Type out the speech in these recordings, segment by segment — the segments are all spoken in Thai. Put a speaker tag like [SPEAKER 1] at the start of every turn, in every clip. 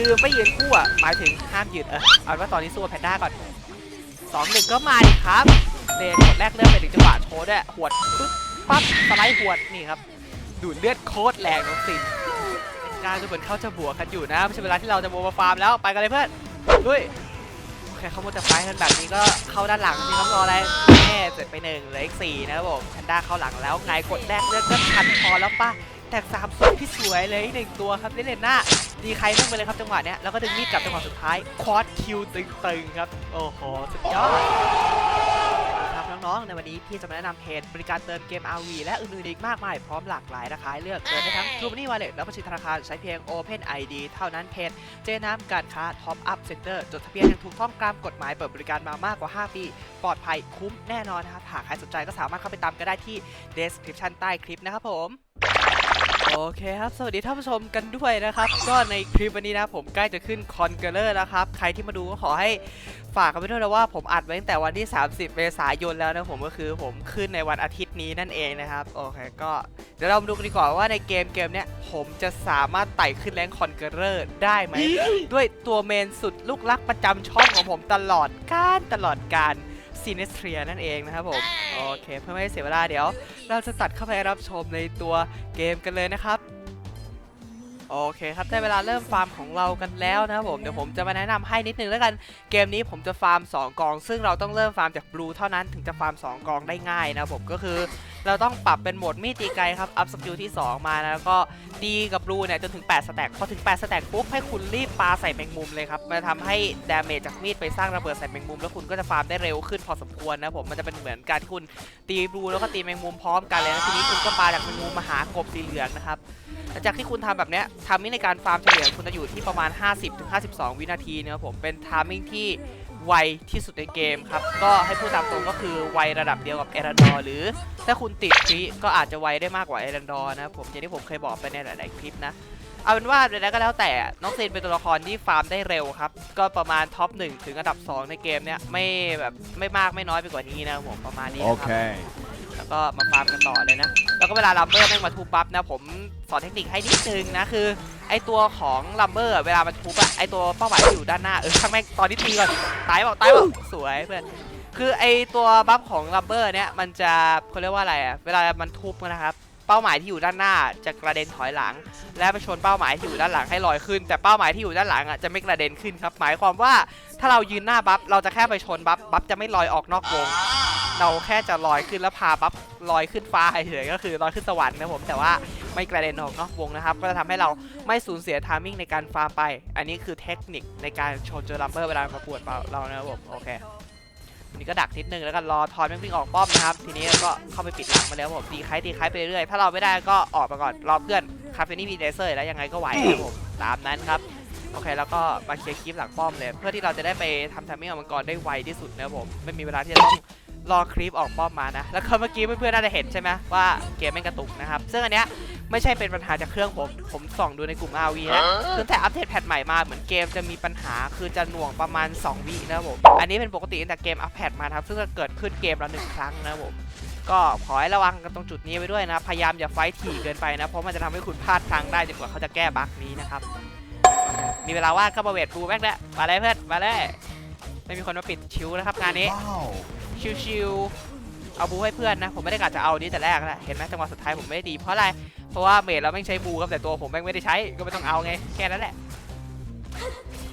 [SPEAKER 1] คือไม่ยืนคู่อะหมายถึงห้ามยืนเออเอาเป็นว่าตอนนี้สู้แพนด้าก่อนสองหนึ่งก็มาดิครับเลนกดแรกเริ่มไปถึงจังหวะโชว์ด้วยหวดปึ๊บปั๊บสไลด์หวดนี่ครับดูดเลือดโคตรแรงน้องซินการจะเหมือนเขาจะบวกกันอยู่นะไม่ใช่เวลาที่เราจะโมมาฟาร์มแล้วไปกันเลยเพื่อนด้วยโอเคเขาโมจะไฟกันแบบนี้ก็เข้าด้านหลังสิครับรออะไรแน่เสร็จไปหนึ่งเหลืออีกสี่นะครับผมแพนด้าเข้าหลังแล้วไงกดแรกเลือดก็ทันพอแล้วป่ะแตกสามสุดที่สวยเลยอีกหนึ่งตัวครับลิเลนหน้า ดีใครบ้างไปเลยครับจังหวะเนี้ยแล้วก็ดึงมีดกลับจังหวะสุดท้ายควอดคิวตึงๆครับ โอ้โห สุดยอดครับน้องๆ ในวันนี้พี่จะมาแนะนำเพจบริการเติมเกม RV และอื่นๆอีกมากมาย พร้อมหลากหลายราคาเลือกเติมได้ทั้ง True Money Wallet และบัญชีธนาคารใช้เพียง Open ID เท่านั้นเพจเจน้ำการค้า Top Up Center จดทะเบียนอย่างถูกต้องตามกฎหมายเปิดบริการมามากกว่า 5 ปี ปลอดภัยคุ้มแน่นอนนะครับหากใครสนใจก็สามารถเข้าไปตามกันได้ที่ description ใต้คลิปนะครับผม โอเคครับ สวัสดีท่านผู้ชมกันด้วยนะครับ ก็ในคลิปวันนี้นะผมใกล้จะขึ้นคอนเกอร์แล้วครับ ใครที่มาดูก็ขอให้ฝากกันไปด้วยนะว่าผมอัดไว้ตั้งแต่วันที่ 30 เมษายนแล้วนะผมก็คือผมขึ้นในวันอาทิตย์นี้นั่นเองนะครับ โอเคก็เดี๋ยวเรามาดูกันดีกว่าว่าในเกมเกมเนี้ยผมจะสามารถไต่ขึ้นแรงคอนเกอร์ได้ไหม ด้วยตัวเมนสุดลูกรักประจำช่องของผมตลอดการตลอดการ ซีเนสเทรียนั่นเองนะครับผม โอเค เพื่อไม่ให้เสียเวลาเดี๋ยว เราจะตัดเข้าไปรับชมในตัวเกมกันเลยนะครับ โอเคครับ ได้เวลาเริ่มฟาร์มของเรากันแล้วนะครับผม เดี๋ยวผมจะมาแนะนำให้นิดนึงแล้วกัน เกมนี้ผมจะฟาร์ม 2 กอง ซึ่งเราต้องเริ่มฟาร์มจากบลูเท่านั้นถึงจะฟาร์ม 2 กองได้ง่ายนะครับผมก็คือเราต้องปรับเป็นโหมดมีดตีไกลครับ อัพสกิลที่ 2 มาแล้วก็ดีกับบลูเนี่ยจนถึง 8 สแต็กพอถึง 8 สแต็กปุ๊บให้คุณรีบปาใส่แมงมุมเลยครับ มันจะทำให้ดาเมจจากมีดไปสร้างระเบิดใส่แมงมุม แล้วคุณก็จะฟาร์มได้เร็วขึ้นพอสมควรนะผมมันจะเป็นเหมือนการที่คุณตีบลูแล้วก็ตีแมงมุมพร้อมกันเลยนะทีนี้คุณก็ปาจากแมงมุมมาหากบสีเหลืองนะครับหลังจากที่คุณทำแบบเนี้ยทามมิ่งในการฟาร์มเฉลี่ยคุณจะอยู่ที่ประมาณ 50-52 วินาทีนะครับผมเป็นทามมิ่งที่ ไวที่สุดในเกมครับ ก็ให้พูดตามตรงก็คือไวระดับเดียวกับเอรันดอร์หรือ ถ้าคุณติดคลิก็อาจจะไวได้มากกว่าเอรันดอร์นะครับผมอย่างที่ผมเคยบอกไปในหลาย ๆ คลิปนะ เอาเป็นว่าอะไรก็แล้วแต่น้องเซนเป็นตัวละครที่ฟาร์มได้เร็วครับ ก็ประมาณท็อป1ถึงอันดับ 2 ในเกมเนี้ยไม่แบบไม่มากไม่น้อยไปกว่านี้นะครับผมประมาณนี้นะครับ
[SPEAKER 2] Okay.
[SPEAKER 1] ก็มาฟาร์มกันต่อเลยนะ แล้วก็เวลาลัมเบอร์แม่งมาทุบปั๊บนะ ผมสอนเทคนิคให้นิดนึงนะคือไอตัวของลัมเบอร์เวลามันทุบอะไอตัวเป้าหมายที่อยู่ด้านหน้าเออช่างแม่งตอนนี้ตีก่อนตายเปล่าตายเปล่าสวยเพื่อนคือไอตัวบัฟของลัมเบอร์เนี่ยมันจะเขาเรียกว่าอะไรอะเวลามันทุบนะครับเป้าหมายที่อยู่ด้านหน้าจะกระเด็นถอยหลัง และไปชนเป้าหมายที่อยู่ด้านหลังให้ลอยขึ้น แต่เป้าหมายที่อยู่ด้านหลังอะจะไม่กระเด็นขึ้นครับหมายความว่าถ้าเรายืนหน้าบัฟเราจะแค่ไปชนบัฟบัฟจะไม่ลอยออกนอกวง เราแค่จะลอยขึ้นแล้วพาบัฟลอยขึ้นฟ้าเฉยๆก็คือลอยขึ้นสวรรค์นะผมแต่ว่าไม่กระเด็นออกนอกวงนะครับ ก็จะทำให้เราไม่สูญเสียทามิ่งในการฟาร์มไป อันนี้คือเทคนิคในการชนเจอลัมเบอร์เวลามาปวดเรานะครับผมโอเคนี้ก็ดักนิดนึงแล้วก็รอทอนแม่งวิ่งออกป้อมนะครับ ทีนี้ก็เข้าไปปิดหลังมาแล้วผมตีไคตีไคไปเรื่อยๆถ้าเราไม่ได้ก็ออกมาก่อนรอเพื่อนคาเฟนี่มีเลเซอร์แล้วยังไงก็ไหวครับผมตามนั้นครับโอเคแล้วก็มาเคลียร์คลิปหลังป้อมเลย เพื่อที่เราจะได้ไปทำทามมิ่งออกมังกรได้ไวที่สุดนะครับผมไม่มีเวลาที่จะต้อง รอคลิปออกป้อมมานะ แล้วก็เมื่อกี้เพื่อนๆน่าจะเห็นใช่ไหมว่าเกมแม่งกระตุกนะครับ ซึ่งอันเนี้ยไม่ใช่เป็นปัญหาจากเครื่องผม ผมส่องดูในกลุ่ม RV นะคือแต่อัปเดตแพทใหม่มาเหมือนเกมจะมีปัญหาคือจะหน่วงประมาณ 2 วินะครับผม อันนี้เป็นปกติตั้งแต่เกมอัปเดตมาครับ ซึ่งจะเกิดขึ้นเกมละหนึ่งครั้งนะครับผม ก็ขอให้ระวังกันตรงจุดนี้ไว้ด้วยนะ พยายามอย่าไฟท์ถี่เกินไปนะ เพราะมันจะทำให้คุณพลาดครั้งได้จนกว่าเขาจะแก้บั๊กนี้นะครับ มีเวลาว่างก็มาเวทบูแม็กแล้วมาเลยเพื่อน มาเลย ไม่มีคนมาปิดชิวนะครับงานนี้ ชิวๆเอาบูให้เพื่อนนะ ผมไม่ได้กะจะเอานี้แต่แรกนะเห็นไหมจังหวะสุดท้ายผมไม่ได้ดีเพราะอะไร เพราะว่าเมดเราไม่งใช้บูครับแต่ตัวผมแม่งไม่ได้ใช้ก็ไม่ต้องเอาไงแค่นั้นแหละ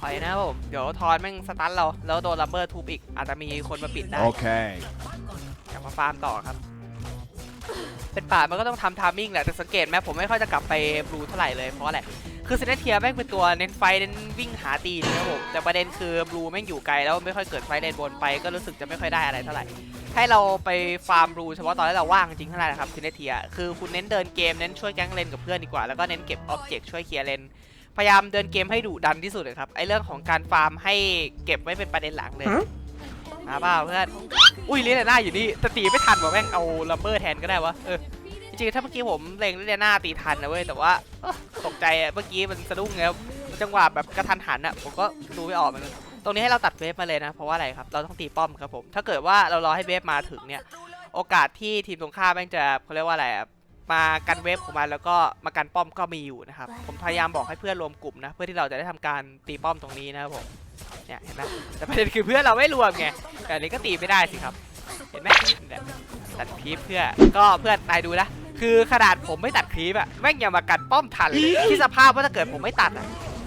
[SPEAKER 1] ถอยนะครับผมเดี๋ยวทอนแม่งสตันเราแล้วโดนลัมเบอร์ทุบอีกอาจจะมีคนมาปิดได้
[SPEAKER 2] Okay.
[SPEAKER 1] กลับมาฟาร์มต่อครับ เป็นป่ามันก็ต้องทำทามิ่งแหละแต่สังเกตไหมผมไม่ค่อยจะกลับไปบลูเท่าไหร่เลยเพราะอะไรคือเซนเทียแม่งเป็นตัวเน้นไฟเน้นวิ่งหาตีนะครับผมแต่ประเด็นคือบลูแม่งอยู่ไกลแล้วไม่ค่อยเกิดไฟเลนบนไป ก็รู้สึกจะไม่ค่อยได้อะไรเท่าไหร่ให้เราไปฟาร์มบลูเฉพาะตอนที่เราว่างจริงเท่านั้นแหละครับเซนเทียคือคุณเน้นเดินเกมเน้นช่วยแก๊งเลนกับเพื่อนดีกว่าแล้วก็เน้นเก็บออบเจกต์ช่วยเคลียร์เลนพยายามเดินเกมให้ดุดันที่สุดเลยครับไอเรื่องของการฟาร์มให้เก็บไว้เป็นประเด็นหลังเลย มาเปล่าเพื่อน อุ้ยลิเลียนาอยู่นี่แต่ตีไม่ทันว่ะแม่งเอาลัมเบอร์แทนก็ได้วะ เออ จริงๆ ถ้าเมื่อกี้ผมเล็งลิเลียนาตีทันนะเว้ย แต่ว่าตกใจอะเมื่อกี้มันสะดุ้งแล้วจังหวะแบบกระทันหันอะผมก็ดูไม่ออกเหมือนกันตรงนี้ให้เราตัดเวฟมาเลยนะ เพราะว่าอะไรครับ เราต้องตีป้อมครับผม ถ้าเกิดว่าเรารอให้เวฟมาถึงเนี่ย โอกาสที่ทีมตรงข้ามแม่งจะเขาเรียกว่าอะไรมากันเวฟของมันแล้วก็มากันป้อมก็มีอยู่นะครับ ผมพยายามบอกให้เพื่อนรวมกลุ่มนะ เพื่อที่เราจะได้ทำการตีป้อมตรงนี้นะครับผม เนี่ยเห็นไหมแต่ประเด็นคือเพื่อนเราไม่รวมไงแต่อันนี้ก็ตีไม่ได้สิครับ เห็นไหมเนี่ยตัดคลิปเพื่อก็เพื่อนนายดูนะคือขนาดผมไม่ตัดคลิปอะแม่งยังมากัดป้อมทันเลยที่สภาพว่าถ้าเกิดผมไม่ตัดอะ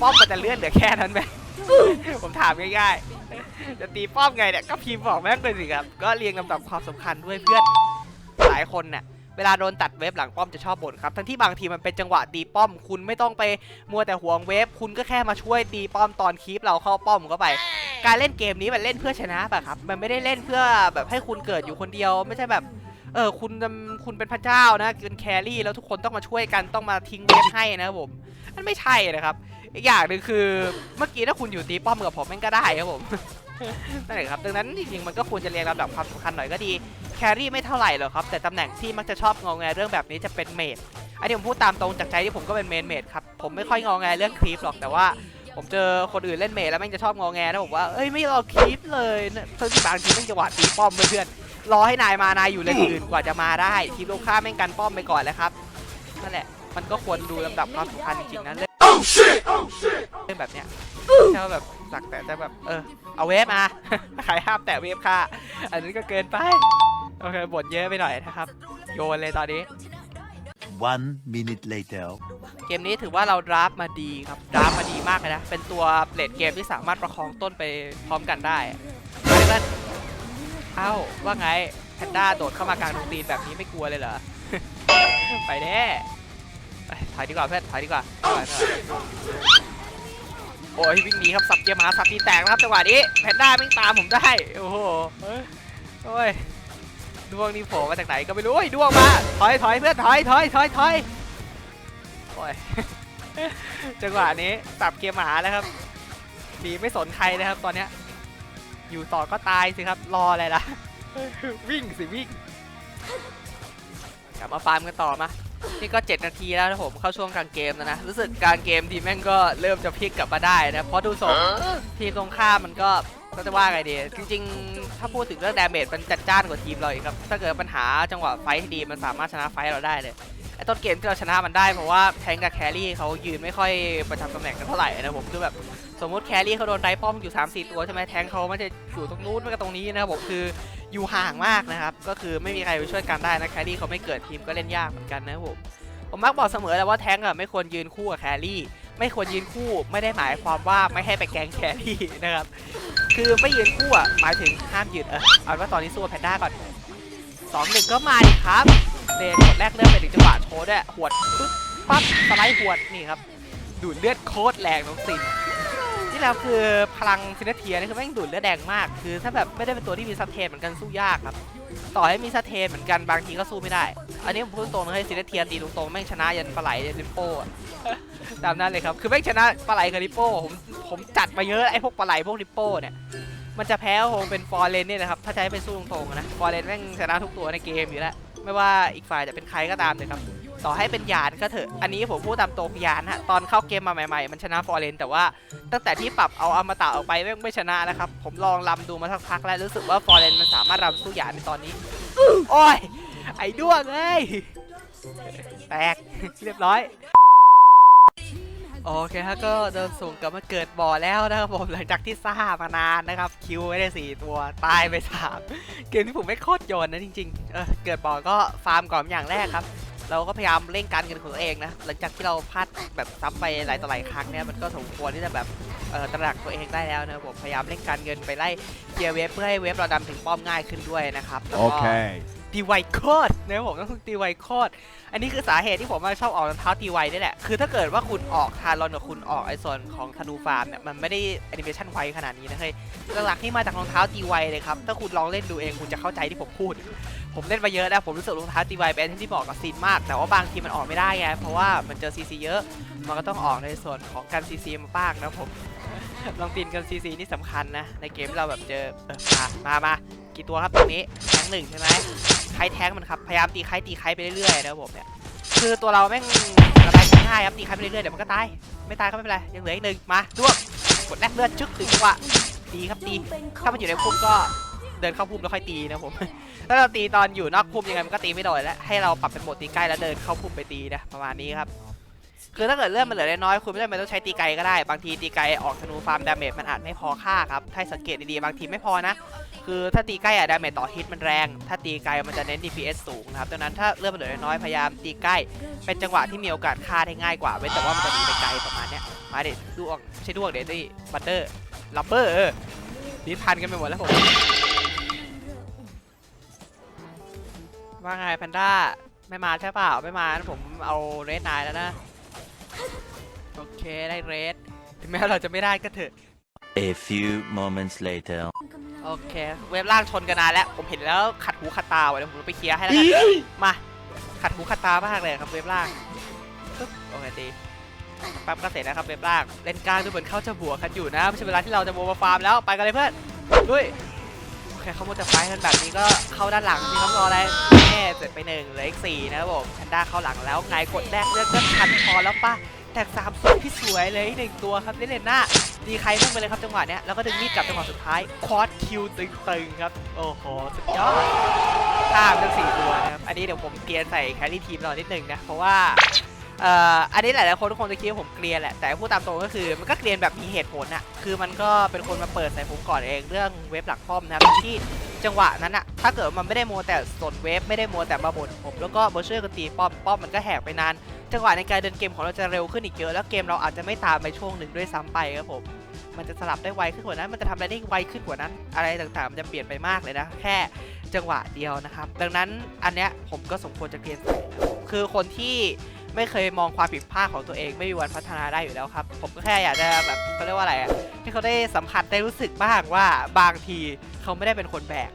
[SPEAKER 1] ป้อมมันจะเลื่อนเหลือแค่นั้นไหมผมถามง่ายๆจะตีป้อมไงเนี่ยก็พิมพ์บอกแม่งเลยสิครับก็เรียงลำดับความสำคัญด้วยเพื่อนหลายคนเนี่ย เวลาโดนตัดเวฟหลังป้อมจะชอบบ่นครับ ทั้งที่บางทีมันเป็นจังหวะตีป้อม คุณไม่ต้องไปมัวแต่ห่วงเวฟ คุณก็แค่มาช่วยตีป้อมตอนคีปเราเข้าป้อมเข้าไป การเล่นเกมนี้มันเล่นเพื่อชนะป่ะครับ มันไม่ได้เล่นเพื่อแบบให้คุณเกิดอยู่คนเดียว ไม่ใช่แบบ เออคุณคุณเป็นพระเจ้านะเป็นแครี่แล้วทุกคนต้องมาช่วยกันต้องมาทิ้งเวฟให้นะครับผม มันไม่ใช่นะครับ อีกอย่างหนึ่งคือเมื่อกี้ถ้าคุณอยู่ตีป้อมกับผมแม่งก็ได้ครับผม นั่นแหละครับ ดังนั้นจริงๆมันก็ควรจะเรียงลำดับความสำคัญหน่อยก็ดี แครี่ไม่เท่าไหร่หรอกครับ แต่ตำแหน่งที่มักจะชอบงอแงเรื่องแบบนี้จะเป็นเมดอันนี้ผมพูดตามตรงจากใจที่ผมก็เป็นเมนเมดครับ ผมไม่ค่อยงอแงเรื่องคลิปหรอกแต่ว่าผมเจอคนอื่นเล่นเมดแล้วแม่งจะชอบงอแงนะบอกว่าเอ้ยไม่รอคลิปเลยนะซึ่งบางทีแม่งจะหวาดตีป้อมเพื่อนรอให้นายมานายอยู่เลนอื่นกว่าจะมาได้ทีมลูกค้าแม่งกันป้อมไปก่อนแล้วครับนั่นแหละมันก็ควรดูลำดับความสำคัญจริงๆนะ เรื่องเรื่องแบบเนี้ยใช่ว่าแบบสักแต่จะแบบเออเอาเวฟมาใครห้ามแตะเวฟค่ะ อันนี้ก็เกินไป โอเคบ่นเยอะไปหน่อยนะครับ โยนเลยตอนนี้
[SPEAKER 2] One minute later.
[SPEAKER 1] เกมนี้ถือว่าเราดราฟต์มาดีครับ ดราฟต์มาดีมากเลยนะ เป็นตัวเลดเกมที่สามารถประคองต้นไปพร้อมกันได้ไปเพื่อนเอ้า ว่าไง แพนด้าโดดเข้ามากลางดงตีนแบบนี้ไม่กลัวเลยเหรอ ไปแน่ไปถ อยดีกว่าเพื่อนถอยดีกว่าโอ้ยวิ่งหนีครับสับเกียร์หมาสับตีแตกแล้วครับจังหวะนี้แพนด้าไม่งตามผมได้โอ้โหโอ้ยดวงนี่โผล่มาจากไหนก็ไม่รู้ดวงมาถอยถอยเพื่อนถอยถอยถอยถอยโอ้ยจังหวะนี้สับเกียร์หมาแล้วครับหนีไม่สนใครเลยครับตอนเนี้ยอยู่ต่อก็ตายสิครับรออะไรล่ะวิ่งสิวิ่งกลับมาฟาร์มกันต่อมา นี่ก็ 7 นาทีแล้วนะผมเข้าช่วงกลางเกมแล้วนะ รู้สึกการเกมทีมแม่งก็เริ่มจะพลิกกลับมาได้นะ เพราะดูทรงทีมตรงข้ามมันก็ก็จะว่าไงดี จริงๆ ถ้าพูดถึงเรื่องดาเมจมันจัดจ้านกว่าทีมเราอีกครับ ถ้าเกิดปัญหาจังหวะไฟท์ที่ดีมันสามารถชนะไฟท์เราได้เลยไอ้ต้นเกมที่เราชนะมันได้เพราะว่าแทงกับแครี่เขายืนไม่ค่อยประจำตำแหน่งกันเท่าไหร่นะผมคือแบบสมมติแครี่เขาโดนไดป้อมอยู่3 4 ตัวใช่ไหมแทงเขาไม่จะอยู่ตรงนู้นไม่ก็ตรงนี้นะครับผมคือ อยู่ห่างมากนะครับ ก็คือไม่มีใครไปช่วยกันได้นะแครี่เขาไม่เกิดทีมก็เล่นยากเหมือนกันนะครับผมผมมักบอกเสมอแล้วว่าแท้งอะไม่ควรยืนคู่กับแครี่ ไม่ควรยืนคู่ไม่ได้หมายความว่าไม่ให้ไปแกงแครี่นะครับ คือไม่ยืนคู่อะหมายถึงห้ามยืนเออเอาเป็นว่าตอนนี้สู้กับแพนด้าก่อนสองหนึ่งก็มาดิครับเลนกดแรกเริ่มไปถึงจังหวะโชว์ด้วยหวดปึ๊บปั๊บสไลด์หวดนี่ครับดูดเลือดโคตรแรงน้องซิน นี่แล้วคือพลังซินเทียนี่คือแม่งดูดเลือดแดงมาก คือถ้าแบบไม่ได้เป็นตัวที่มีสเตนเหมือนกันสู้ยากครับ ต่อให้มีสเตนเหมือนกันบางทีก็สู้ไม่ได้ อันนี้ผมพูดตรงๆนะให้ซินเทียตีตรงๆแม่งชนะยันปลาไหลยันลิปโป้ตามนั้นเลยครับ คือแม่งชนะปลาไหลกับลิปโป้ผมผมจัดมาเยอะไอ้พวกปลาไหลพวกลิปโป้เนี่ย มันจะแพ้คงเป็นฟอร์เรนเนี่ยนะครับ ถ้าจะให้ไปสู้ตรงๆนะ ฟอร์เรนแม่งชนะทุกตัวในเกมอยู่แล้ว ไม่ว่าอีกฝ่ายจะเป็นใครก็ตามเลยครับ ต่อให้เป็นยานก็เถอะ อันนี้ผมพูดตามตรงยานฮะ ตอนเข้าเกมมาใหม่ๆ มันชนะฟอร์เรนแต่ว่าตั้งแต่ที่ปรับเอาอมตะออกไปแม่ไม่ชนะนะครับ ผมลองลำดูมาสักพักแล้วรู้สึกว่าฟอร์เรนมันสามารถรำสู้ยานในตอนนี้ โอ้ย ไอ้ด้วงเอ้ยแตกเรียบร้อยโอเคฮะก็เดินส่งกลับมาเกิดบ่อแล้วนะครับผมหลังจากที่ซ่ามานานนะครับคิวไม่ได้สี่ตัวตายไปสามเกมที่ผมไม่โคตรโยนนะจริงๆเออเกิดบ่อก็ฟาร์มก่อนอย่างแรกครับ เราก็พยายามเร่งการเงินของตัวเองนะ หลังจากที่เราพลาดแบบซ้ำไปหลายต่อหลายครั้งเนี่ยมันก็สมควรที่จะแบบเออตระหนักตัวเองได้แล้วนะผมพยายามเร่งการเงินไปไล่เกียร์เวฟเพื่อให้เวฟเราดำถึงป้อมง่ายขึ้นด้วยนะครับแล้วก็
[SPEAKER 2] Okay.
[SPEAKER 1] ตีไวโคตรนะครับผมต้องตีไวโคตรอันนี้คือสาเหตุที่ผมมาชอบออกรองเท้าตีไวนี่แหละ คือถ้าเกิดว่าคุณออกทารอนกับคุณออกไอส่วนของธนูฟาร์มเนี่ยมันไม่ได้แอนิเมชันไวขนาดนี้นะเฮ้ยหลักๆที่มาจากรองเท้าตีไวเลยครับ ถ้าคุณลองเล่นดูเองคุณจะเข้าใจที่ผมพูด ผมเล่นมาเยอะนะผมรู้สึกรองเท้าตีไวเป็นที่เหมาะกับซีนมาก แต่ว่าบางทีมันออกไม่ได้ไง เพราะว่ามันเจอซีซีเยอะ มันก็ต้องออกในส่วนของการซีซีมาบ้างนะผมลองตีนกันซีซีนี่สำคัญนะในเกมเราแบบเจอเออมามามา กี่ตัวครับตรงนี้แทงหนึ่งใช่ไหมใครแท้งมันครับพยายามตีใครตีใครไปเรื่อยๆนะผมเนี่ยคือตัวเราแม่งระบายง่ายครับตีใครไปเรื่อยๆเดี๋ยวมันก็ตายไม่ตายก็ไม่เป็นไรยังเหลืออีกหนึ่งมาด้วงกดแรกเลือดชึกถึงจังหวะดีครับดีถ้ามันอยู่ในพุ่มก็เดินเข้าพุ่มแล้วค่อยตีนะผมถ้าเราตีตอนอยู่นอกพุ่มยังไงมันก็ตีไม่โดนแล้วให้เราปรับเป็นโหมดตีใกล้แล้วเดินเข้าพุ่มไปตีนะประมาณนี้ครับ คือถ้าเกิดเลื่อนมันเหลือน้อยคุณไม่จำเป็นต้องใช้ตีไกลก็ได้ บางทีตีไกลออกธนูฟาร์มดาเมจมันอาจไม่พอค่าครับ ถ้าสังเกตดีๆ บางทีไม่พอนะ คือถ้าตีใกล้อะดาเมจต่อฮิตมันแรง ถ้าตีไกลมันจะเน้น DPS สูงนะครับดังนั้นถ้าเลื่อนมันเหลือน้อยพยายามตีใกล้ เป็นจังหวะที่มีโอกาสฆ่าได้ง่ายกว่า เว้นแต่ว่ามันจะมีไปไกลประมาณเนี้ย มาเด็ดดวงไม่ใช่ดวงเด็ดดิบัตเตอร์ลับเบอร์ลิ้นพันกันไปหมดแล้วผมว่าไงแพนด้าไม่มาใช่เปล่าไม่มาผมเอาเรดนายแล้วนะ โอเคได้เรดถึงแม้เราจะไม่ได้ก็เถอะ
[SPEAKER 2] A few moments later.
[SPEAKER 1] โอเค เว็บล่างชนกันนานแล้ว ผมเห็นแล้วขัดหูขัดตาไว้เดี๋ยวผมไปเคลียร์ให้แล้วกันมา ขัดหูขัดตามากเลยครับเว็บล่างปึ๊บโอเคดีแป๊บก็เสร็จแล้วครับเว็บล่างเล่นกลางดูเหมือนเขาจะบวกกันอยู่นะไม่ใช่เวลาที่เราจะโมมาฟาร์มแล้วไปกันเลยเพื่อนด้วยโอเคเขาโมจะไฟท์กันแบบนี้ก็เข้าด้านหลังมีน้องรออะไรแน่เสร็จไปหนึ่งเหลืออีกสี่นะครับผมแพนด้าเข้าหลังแล้วไงกดแรกเลือกก็ทันพอแล้วป่ะ แตกสามสุดพี่สวยเลยหนึ่งตัวครับเล่นเลนหน้าดีใครมุ่งไปเลยครับจังหวะเนี้ยแล้วก็ดึงมีดกลับจังหวะสุดท้ายควอดคิวตึงๆครับ โอ้โห สุดยอดข้ามทั้งสี่ตัวนะครับ อันนี้เดี๋ยวผมเกลียนใส่แครี่ทีมเรานิดนึงนะ เพราะว่าเอ่ออันนี้หลายๆคนทุกคนจะคิดว่าผมเกลียนแหละ แต่พูดตามตรงก็คือมันก็เกลียนแบบมีเหตุผลอะคือมันก็เป็นคนมาเปิดใส่ผมก่อนเองเรื่องเว็บหลักป้อมนะครับที่จังหวะนั้นอะถ้าเกิดมันไม่ได้โมวแต่สนเว็บไม่ได้โมวแต่มาบ่นผมแล้วก็มาช่วยกันตีป้อมป้อมมันก็แหกไปนาน จังหวะในการเดินเกมของเราจะเร็วขึ้นอีกเยอะ แล้วเกมเราอาจจะไม่ตามไปช่วงหนึ่งด้วยซ้ำไปครับผม มันจะสลับได้ไวขึ้นกว่านั้น มันจะทำอะไรได้ไวขึ้นกว่านั้น อะไรต่างๆ มันจะเปลี่ยนไปมากเลยนะ แค่จังหวะเดียวนะครับ ดังนั้นอันเนี้ยผมก็สมควรจะเกลียนใส่ครับคือคนที่ไม่เคยมองความผิดพลาดของตัวเองไม่มีวันพัฒนาได้อยู่แล้วครับ ผมก็แค่อยากจะแบบเขาเรียกว่าอะไรอะให้เขาได้สัมผัสได้รู้สึกบ้างว่าบางทีเขาไม่ได้เป็นคนแบก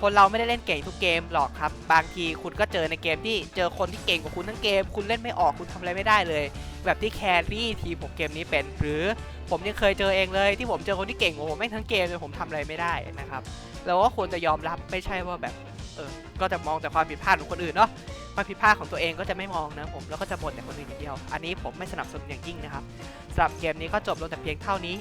[SPEAKER 1] คนเราไม่ได้เล่นเก่งทุกเกมหรอกครับ บางทีคุณก็เจอในเกมที่เจอคนที่เก่งกว่าคุณทั้งเกม คุณเล่นไม่ออกคุณทำอะไรไม่ได้เลย แบบที่แครี่ทีมผมเกมนี้เป็น หรือผมยังเคยเจอเองเลยที่ผมเจอคนที่เก่งกว่าผมไม่งทั้งเกมเลยผมทำอะไรไม่ได้นะครับเราก็ควรจะยอมรับไม่ใช่ว่าแบบเออก็จะมองแต่ความผิดพลาดของคนอื่นเนาะความผิดพลาดของตัวเองก็จะไม่มองนะผมแล้วก็จะบ่นแต่คนอื่นอย่างเดียว อันนี้ผมไม่สนับสนุนอย่างยิ่งนะครับสำหรับเกมนี้ก็จบลงแต่เพียงเท่านี้